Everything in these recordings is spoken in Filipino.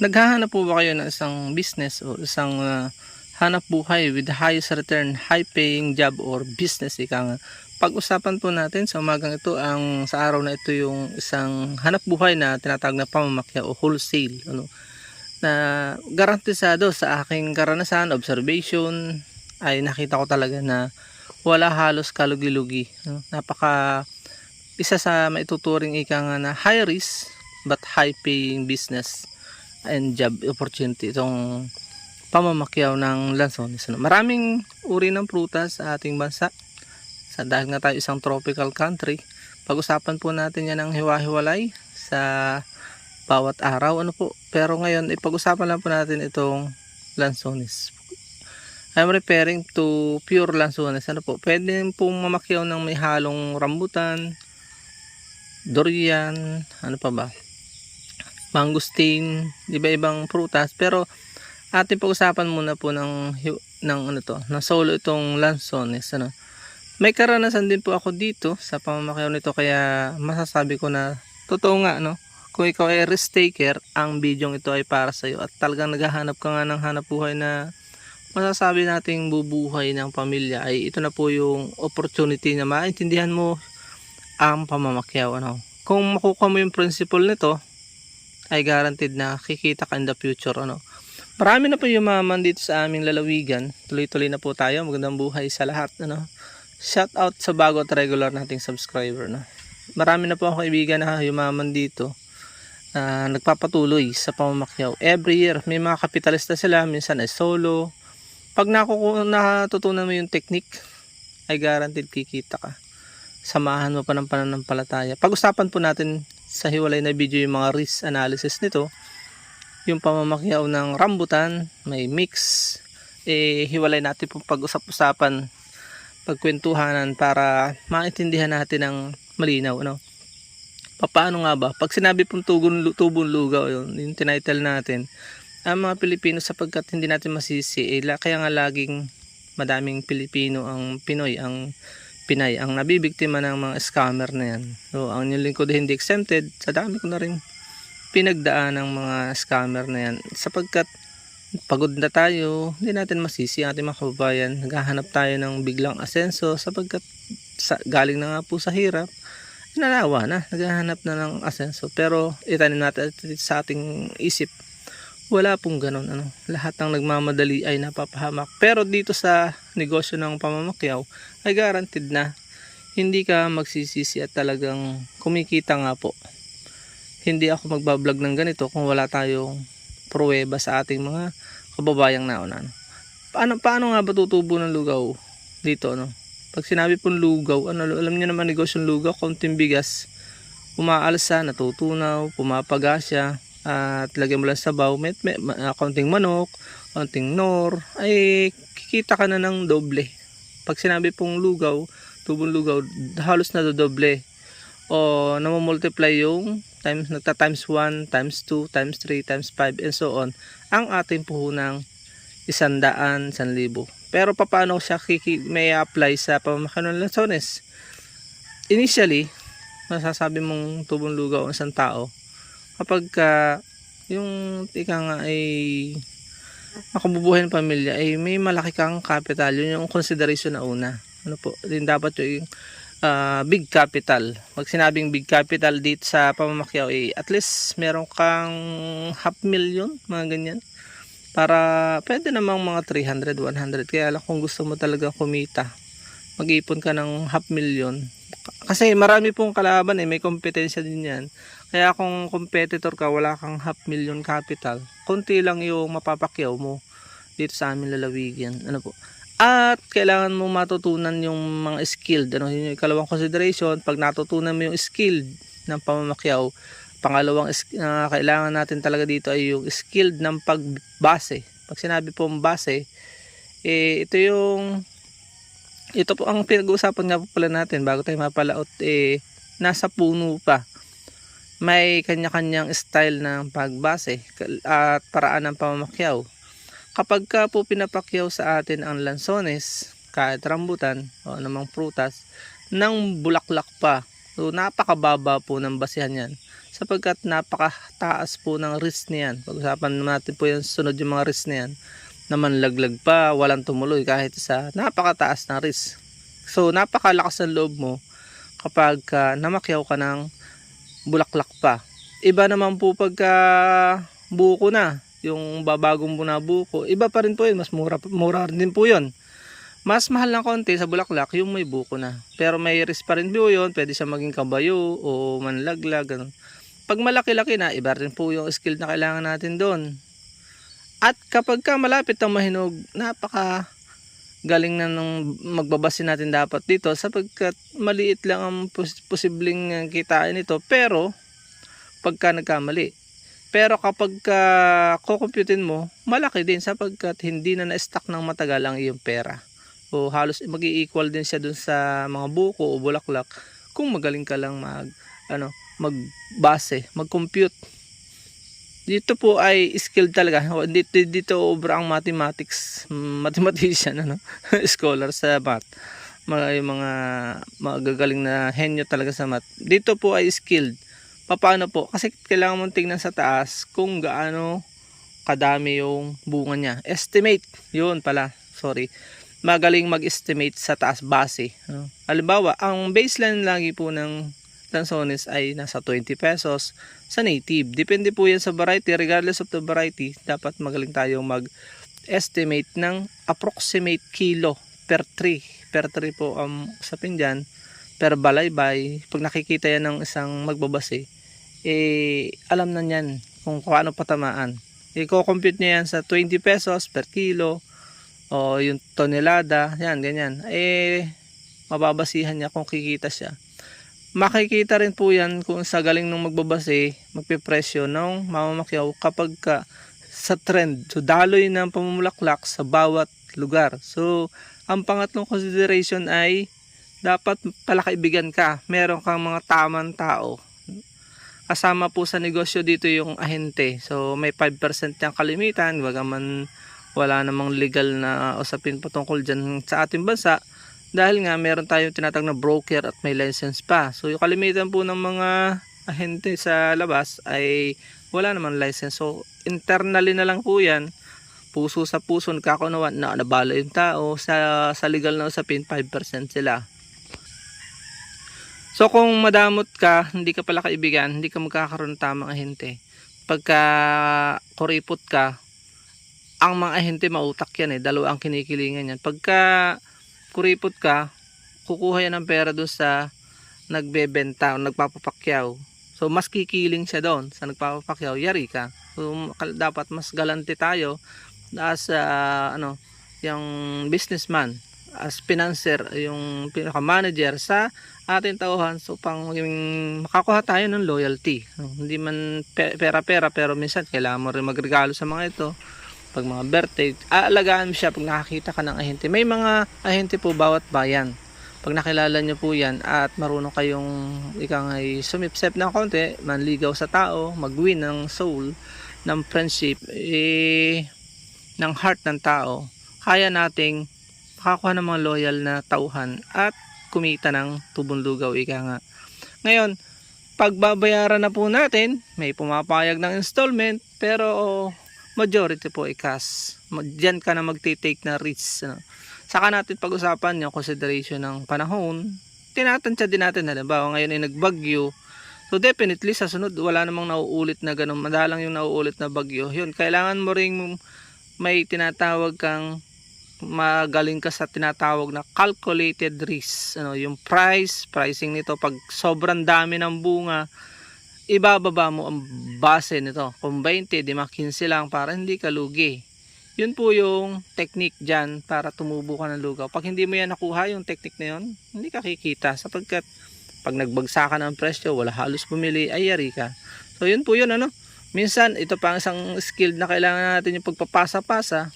Naghahanap po ba kayo ng isang business o isang ah, hanap buhay with highest return, high paying job or business ika nga. Pag-usapan po natin sa umagang ito ang sa araw na ito yung isang hanap buhay na tinatawag na pamamakya o wholesale ano na garantisado sa aking karanasan, observation ay nakita ko talaga na wala halos kalugi-lugi. no? Napaka isa sa maituturing ika nga na high risk but high paying business and job opportunity itong pamamakyaw ng lansones. Maraming uri ng prutas sa ating bansa. Sa dahil nga tayo isang tropical country, pag-usapan po natin yan ng hiwa-hiwalay sa bawat araw. Ano po? Pero ngayon, ipag-usapan lang po natin itong lansones. I'm referring to pure lansones. Ano po? Pwede pong mamakyaw ng may halong rambutan, durian, ano pa ba? Mangustin, iba-ibang prutas pero ating pag-usapan muna po ng ng ano to, na solo itong lansones ano. May karanasan din po ako dito sa pamamakyaw nito kaya masasabi ko na totoo nga no. Kung ikaw ay risk taker, ang bidyong ito ay para sa iyo at talagang naghahanap ka nga ng hanap buhay na masasabi nating bubuhay ng pamilya ay ito na po yung opportunity na maintindihan mo ang pamamakyaw ano. Kung makukuha mo yung principle nito, ay guaranteed na kikita ka in the future ano. Marami na po yumaman dito sa aming lalawigan. Tuloy-tuloy na po tayo. Magandang buhay sa lahat ano. Shout out sa bago at regular nating subscriber no. Marami na po ako kaibigan na yumaman dito. na nagpapatuloy sa pamamakyaw. Every year may mga kapitalista sila, minsan ay solo. Pag nakuku natutunan mo yung technique, ay guaranteed kikita ka. Samahan mo pa ng pananampalataya. Pag-usapan po natin sa hiwalay na video yung mga risk analysis nito yung pamamakyaw ng rambutan may mix. Eh hiwalay natin pong pag-usap-usapan pagkwentuhanan para maintindihan natin ng malinaw ano? Paano nga ba? Pag sinabi pong tugon, tubong lugaw yun yung tinitle natin ang mga Pilipino sapagkat hindi natin masisi eh, kaya nga laging madaming Pilipino ang Pinoy ang Pinay ang nabibiktima ng mga scammer na yan. So, ang inyong lingkod hindi exempted. Sa dami ko na rin pinagdaan ng mga scammer na yan. Sapagkat pagod na tayo, hindi natin masisi ating mga kababayan. Naghahanap tayo ng biglang asenso sapagkat sa, galing na nga po sa hirap. Inanawa na, naghahanap na ng asenso. Pero itanin natin sa ating isip wala pong ganun ano lahat ng nagmamadali ay napapahamak pero dito sa negosyo ng pamamakyaw ay guaranteed na hindi ka magsisisi at talagang kumikita nga po hindi ako magbablog ng ganito kung wala tayong pruweba sa ating mga kababayang nauna ano. paano, paano nga ba tutubo ng lugaw dito ano pag sinabi pong lugaw ano, alam niyo naman negosyong lugaw konting bigas umaalsa natutunaw pumapagasya at lagyan mo lang sa baw, may, may, uh, konting manok, konting nor, ay kikita ka na ng doble. Pag sinabi pong lugaw, tubong lugaw, halos na doble. O namumultiply yung times, nagta times 1, times 2, times 3, times 5, and so on. Ang ating puhunang isandaan, sanlibo. Pero paano siya kiki, may apply sa pamamakan ng lansones? Initially, masasabi mong tubong lugaw ang isang tao, kapag ka yung tika nga ay makabubuhay ng pamilya. Ay may malaki kang capital. Yun yung consideration na una. Ano po? Din dapat yung ah, big capital. Pag sinabing big capital dito sa pamamakyaw ay at least meron kang half million mga ganyan. Para pwede namang mga 300 100 kaya lang kung gusto mo talaga kumita mag-ipon ka ng half million. Kasi marami pong kalaban eh. May kompetensya din yan kaya kung competitor ka, wala kang half million capital, konti lang yung mapapakyaw mo dito sa amin lalawigan. Ano po? At kailangan mo matutunan yung mga skilled. Ano, yun yung ikalawang consideration. Pag natutunan mo yung skilled ng pamamakyaw, pangalawang ah, kailangan natin talaga dito ay yung skilled ng pagbase. Pag sinabi pong base, eh, ito yung ito po ang pinag-uusapan nga po pala natin bago tayo mapalaot eh nasa puno pa may kanya-kanyang style ng pagbase at paraan ng pamamakyaw. Kapag ka po pinapakyaw sa atin ang lansones, kahit rambutan o anumang prutas, nang bulaklak pa So napakababa po ng basihan yan sapagkat napakataas po ng risk niyan. Pag-usapan natin po yung sunod yung mga risk na yan na manlaglag pa, walang tumuloy kahit sa napakataas na risk. So napakalakas ng loob mo kapag ka namakyaw ka ng bulaklak pa. Iba naman po pagka buko na, yung babagong po na buko, iba pa rin po yun, mas mura, mura rin po yun. Mas mahal ng konti sa bulaklak yung may buko na. Pero may risk pa rin po yun, pwede siya maging kabayo o manlaglag, ganun. Pag malaki-laki na, iba rin po yung skill na kailangan natin doon. At kapag ka malapit ang mahinog, napaka galing na nung magbabase natin dapat dito sapagkat maliit lang ang pos- posibleng uh, kitain nito pero pagka nagkamali. Pero kapag ka kukumputin mo, malaki din sapagkat hindi na na-stack ng matagal ang iyong pera. O halos mag equal din siya dun sa mga buko o bulaklak kung magaling ka lang mag ano magbase, mag-compute. Dito po ay skill talaga. Dito, dito obra ang mathematics, mathematician, ano, scholar sa math. Mga, mga magagaling na henyo talaga sa math. Dito po ay skilled. Paano po? Kasi kailangan mong tingnan sa taas kung gaano kadami yung bunga niya. Estimate. Yun pala. Sorry. Magaling mag-estimate sa taas base. Ano? Halimbawa, ang baseline lagi po ng lansones ay nasa 20 pesos sa native. Depende po yan sa variety. Regardless of the variety, dapat magaling tayong mag-estimate ng approximate kilo per tree. Per tree po ang um, usapin dyan. Per balaybay. Pag nakikita yan ng isang magbabase, eh, alam na niyan kung paano patamaan. I-compute niya yan sa 20 pesos per kilo o yung tonelada, yan, ganyan. Eh, mababasihan niya kung kikita siya makikita rin po yan kung sa galing ng magbabase, magpipresyo ng mamamakyaw kapag ka sa trend. So, daloy ng pamumulaklak sa bawat lugar. So, ang pangatlong consideration ay dapat palakaibigan ka. Meron kang mga tamang tao. Kasama po sa negosyo dito yung ahente. So, may 5% yung kalimitan. Bagaman wala namang legal na usapin patungkol dyan sa ating bansa dahil nga meron tayong tinatag na broker at may license pa. So yung kalimitan po ng mga ahente sa labas ay wala naman license. So internally na lang po yan. Puso sa puso nagkakaunawan na nabala yung tao sa, sa legal na usapin 5% sila. So kung madamot ka, hindi ka pala kaibigan, hindi ka magkakaroon ng tamang ahente. Pagka kuripot ka, ang mga ahente mautak yan eh. Dalawa ang kinikilingan yan. Pagka kuripot ka, kukuha yan ng pera doon sa nagbebenta o nagpapapakyaw. So mas kikiling siya doon sa nagpapapakyaw, yari ka. So dapat mas galante tayo as uh, ano, yung businessman as financer, yung pinaka-manager sa ating tauhan so pang makakuha tayo ng loyalty. Hindi man pera-pera pero minsan kailangan mo rin magregalo sa mga ito pag mga birthday, aalagaan mo siya pag nakakita ka ng ahente. May mga ahente po bawat bayan. Pag nakilala nyo po yan at marunong kayong ikang ay sumipsep ng konti, manligaw sa tao, mag-win ng soul, ng friendship, eh, ng heart ng tao, kaya nating makakuha ng mga loyal na tauhan at kumita ng tubong lugaw, ika nga. Ngayon, pagbabayaran na po natin, may pumapayag ng installment, pero majority po ay cash. Diyan ka na magti-take na risks. Ano. Saka natin pag-usapan yung consideration ng panahon. Tinatansya din natin, halimbawa ngayon ay nagbagyo. So definitely sa sunod wala namang nauulit na ganun. Madalang yung nauulit na bagyo. Yun, kailangan mo ring may tinatawag kang magaling ka sa tinatawag na calculated risk. Ano, yung price, pricing nito pag sobrang dami ng bunga, ibababa mo ang base nito. Kung 20, di 15 lang para hindi ka lugi. Yun po yung technique dyan para tumubo ka ng lugaw. Pag hindi mo yan nakuha yung technique na yun, hindi ka kikita. Sapagkat pag nagbagsakan ng presyo, wala halos bumili, ay yari ka. So yun po yun ano. Minsan, ito pa ang isang skill na kailangan natin yung pagpapasa-pasa.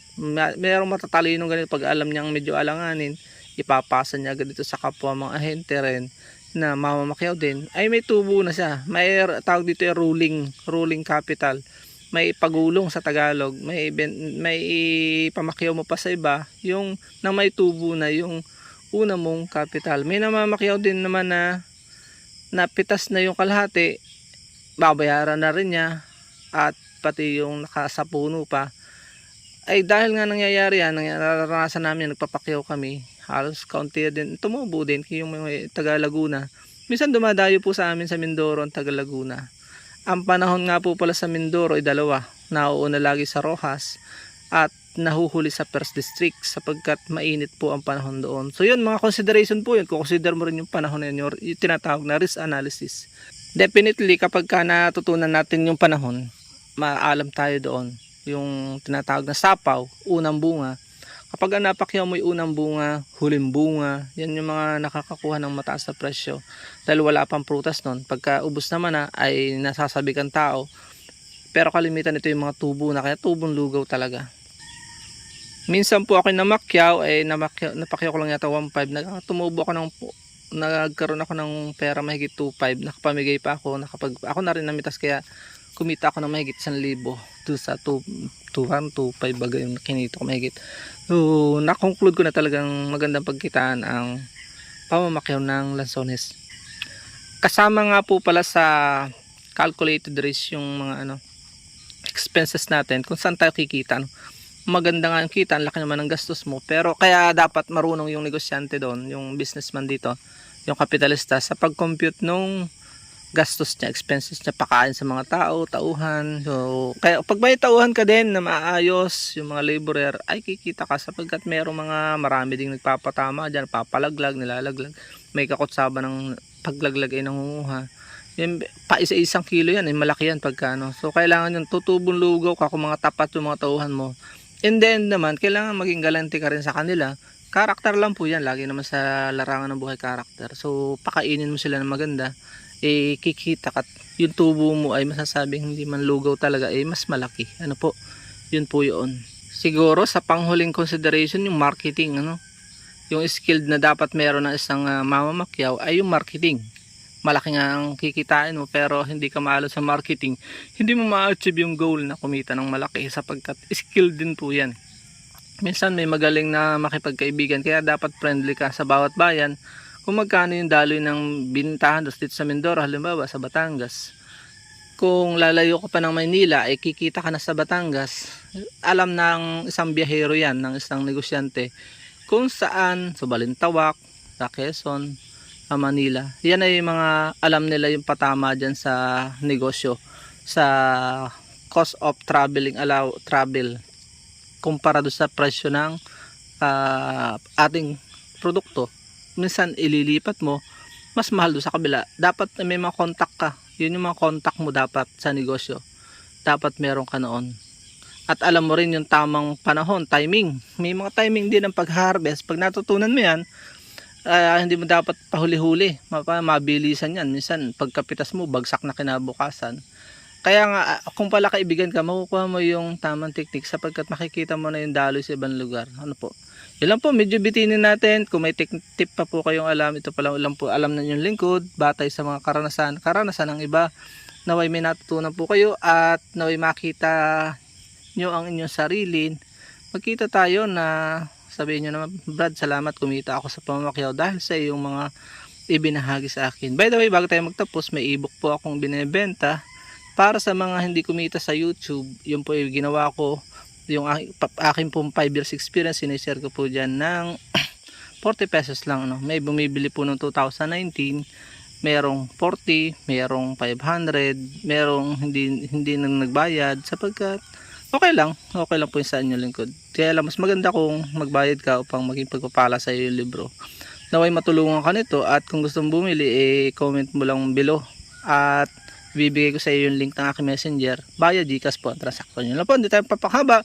Mayroong matatalinong ganito pag alam niyang medyo alanganin, ipapasa niya agad dito sa kapwa mga ahente rin na mamamakyaw din ay may tubo na siya. May tawag dito yung ruling ruling capital. May pagulong sa Tagalog may may pamakyaw mo pa sa iba yung na may tubo na yung una mong capital. May namamakyaw din naman na napitas na yung kalahati, babayaran na rin niya at pati yung nakasapuno pa. Ay dahil nga nangyayari yan, nararanasan namin, nagpapakyaw kami, halos kaunti din, tumubo din yung mga taga Laguna. Minsan dumadayo po sa amin sa Mindoro ang taga Laguna. Ang panahon nga po pala sa Mindoro ay dalawa. Nauuna lagi sa Rojas at nahuhuli sa First District sapagkat mainit po ang panahon doon. So yun, mga consideration po yun. Consider mo rin yung panahon na yun, yung tinatawag na risk analysis. Definitely, kapag ka natutunan natin yung panahon, maalam tayo doon. Yung tinatawag na sapaw, unang bunga. Kapag napakyaw mo yung unang bunga, huling bunga, yan yung mga nakakakuha ng mataas na presyo. Dahil wala pang prutas nun. Pagka ubos naman na, ay nasasabi kang tao. Pero kalimitan ito yung mga tubo na, kaya tubong lugaw talaga. Minsan po ako namakyaw, eh namakyaw, napakyaw ko lang yata 1.5. Nag, tumubo ako ng, nagkaroon ako ng pera mahigit 2.5. Nakapamigay pa ako, nakapag, ako na rin namitas kaya kumita ako ng mahigit 1,000 doon sa 2, 2, 2, 5 bagay yung kinita ko mahigit. So, na-conclude ko na talagang magandang pagkitaan ang pamamakyaw ng lansones. Kasama nga po pala sa calculated risk yung mga ano expenses natin kung saan tayo kikita. No? Maganda nga yung kita, ang laki naman ng gastos mo. Pero kaya dapat marunong yung negosyante doon, yung businessman dito, yung kapitalista sa pag-compute nung gastos niya, expenses niya, pakain sa mga tao, tauhan. So, kaya pag may tauhan ka din na maayos, yung mga laborer, ay kikita ka sapagkat merong mga marami ding nagpapatama dyan, papalaglag, nilalaglag. May kakutsaba ng paglaglag ay nangunguha. Yung, pa isa-isang kilo yan, eh, malaki yan pagka ano. So, kailangan yung tutubong lugaw ka kung mga tapat yung mga tauhan mo. And then naman, kailangan maging galante ka rin sa kanila. Karakter lang po yan, lagi naman sa larangan ng buhay karakter. So, pakainin mo sila ng maganda eh kikita ka yung tubo mo ay masasabing hindi man lugaw talaga eh mas malaki. Ano po? Yun po yun. Siguro sa panghuling consideration yung marketing ano? Yung skilled na dapat meron ng isang uh, mamamakyaw ay yung marketing. Malaki nga ang kikitain mo pero hindi ka maalo sa marketing. Hindi mo ma-achieve yung goal na kumita ng malaki sapagkat skilled din po yan. Minsan may magaling na makipagkaibigan kaya dapat friendly ka sa bawat bayan kung magkano yung daloy ng bintahan dito sa Mindoro halimbawa sa Batangas kung lalayo ka pa ng Maynila ay kikita ka na sa Batangas. Alam ng isang biyahero yan ng isang negosyante kung saan sa Balintawak sa Quezon sa Manila. Yan ay mga alam nila yung patama dyan sa negosyo sa cost of traveling allow travel kumpara do sa presyo ng ah, ating produkto minsan ililipat mo, mas mahal doon sa kabila. Dapat may mga contact ka. Yun yung mga contact mo dapat sa negosyo. Dapat meron ka noon. At alam mo rin yung tamang panahon, timing. May mga timing din ng pag-harvest. Pag natutunan mo yan, ah, hindi mo dapat pahuli-huli. Mabilisan yan. Minsan, pagkapitas mo, bagsak na kinabukasan. Kaya nga, ah, kung pala kaibigan ka, makukuha mo yung tamang technique sapagkat makikita mo na yung daloy sa ibang lugar. Ano po? Yun lang po, medyo bitinin natin. Kung may tip tip pa po kayong alam, ito pala lang po alam na yung lingkod, batay sa mga karanasan, karanasan ng iba. Naway may natutunan po kayo at naway makita nyo ang inyong sarili. Magkita tayo na sabihin nyo naman, Brad, salamat kumita ako sa pamamakyaw dahil sa iyong mga ibinahagi sa akin. By the way, bago tayo magtapos, may ebook po akong binebenta para sa mga hindi kumita sa YouTube. Yun po yung ginawa ko yung aking, pong 5 years experience sinishare ko po dyan ng 40 pesos lang no? may bumibili po noong 2019 merong 40 merong 500 merong hindi hindi nang nagbayad sapagkat okay lang okay lang po yung sa inyo lingkod kaya lang mas maganda kung magbayad ka upang maging pagpapala sa iyo yung libro naway matulungan ka nito at kung gusto mong bumili eh comment mo lang below at bibigay ko sa iyo yung link ng aking messenger via Gcash po ang transaction nyo. po, hindi tayo papakaba.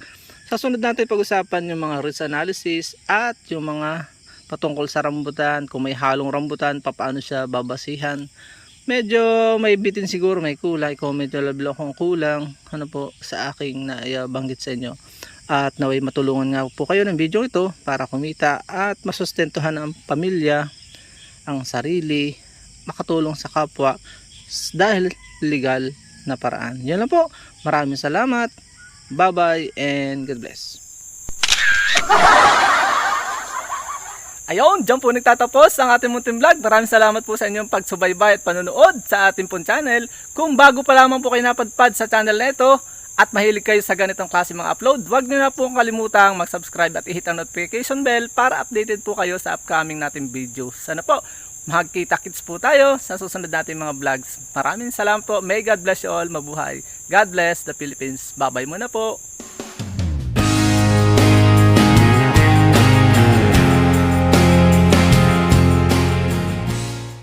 Sa sunod natin pag-usapan yung mga risk analysis at yung mga patungkol sa rambutan, kung may halong rambutan, paano siya babasihan. Medyo may bitin siguro, may kulay. Comment nyo lang kung kulang ano po sa aking naibanggit sa inyo. At naway matulungan nga po kayo ng video ito para kumita at masustentuhan ang pamilya, ang sarili, makatulong sa kapwa dahil legal na paraan. Yan lang po. Maraming salamat. Bye-bye and God bless. Ayun, dyan po nagtatapos ang ating munting vlog. Maraming salamat po sa inyong pagsubaybay at panonood sa ating pong channel. Kung bago pa lamang po kayo napadpad sa channel na ito at mahilig kayo sa ganitong klase mga upload, huwag niyo na po kalimutang mag-subscribe at i-hit ang notification bell para updated po kayo sa upcoming nating video. Sana po, magkita-kits po tayo sa susunod nating mga vlogs. Maraming salamat po. May God bless you all. Mabuhay. God bless the Philippines. Babay muna po.